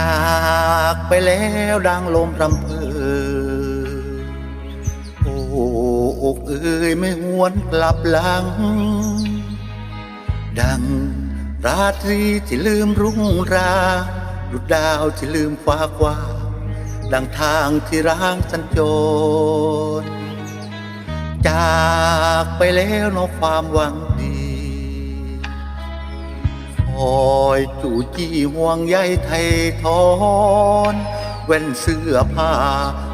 ากไปแล้วดังลมรำเพอโอ้อกเอ้ยไม่หวนกลับหลัง ดังราตรีที่ลืมรุ่งราดุดดาวที่ลืมฟ้ากว้างดังทางที่ร้างสัญจรจากไปแล้วนอกความหวังด อยจู่จี้ห่วงใยไทยทอนแว่นเสื้อผ้า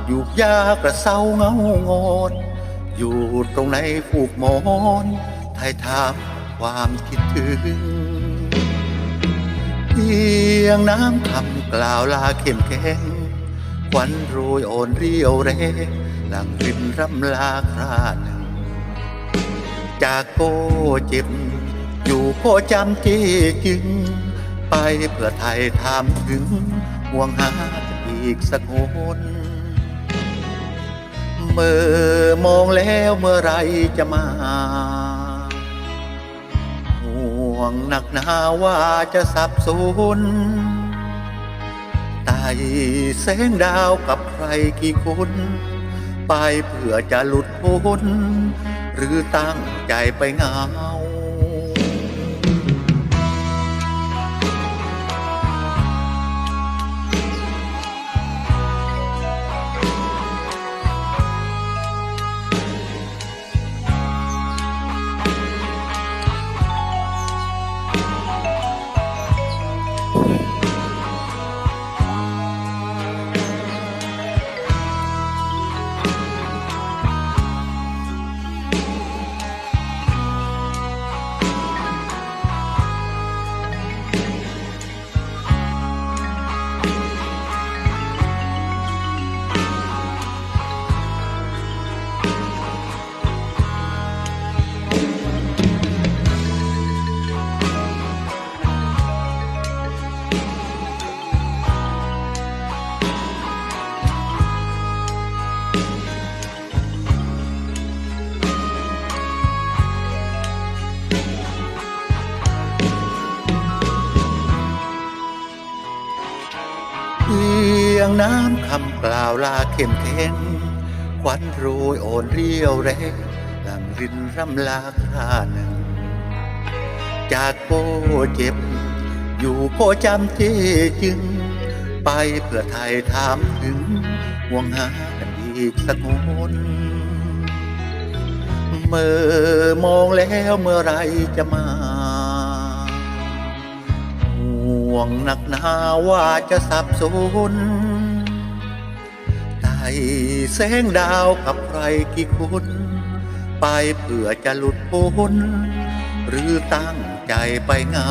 อยู่ยากระเซาเงางอนอยู่ตรงไหนผูกหมอนไทยถามความคิดถึงเพียงน้ำคำกล่าวลาเข้มแข็งควันโรยอ่อนเรียวแรงหลังรินรำลาคราหนึ่งจากโกเจ็บ อยู่โคจำเจจึงไปเพื่อไทยถามถึง ห่วงหาอีกสักคนเมื่อมองแล้วเมื่อไรจะมา ห่วงหนักหนาว่าจะสับสนไต่แสงดาวกับใครกี่คนไปเพื่อจะหลุดพ้น หรือตั้งใจไปเหงา ยงน้ำคำกล่าวลาเข้มแข็งควันโรยอ่อนเรียวแรงหลังรินร่ำลาคราหนึ่ง จากโกเจ็บ อยู่โกจำเจจึง ไปเพื่อไทยถามถึงห่วงหากันอีกสักคนเมื่อมองแล้วเมื่อไรจะมาห่วงหนักหนาว่าจะสับสน ไต่แสงดาวกับใครกี่คน ไปเพื่อจะหลุดพ้น หรือตั้งใจไปงา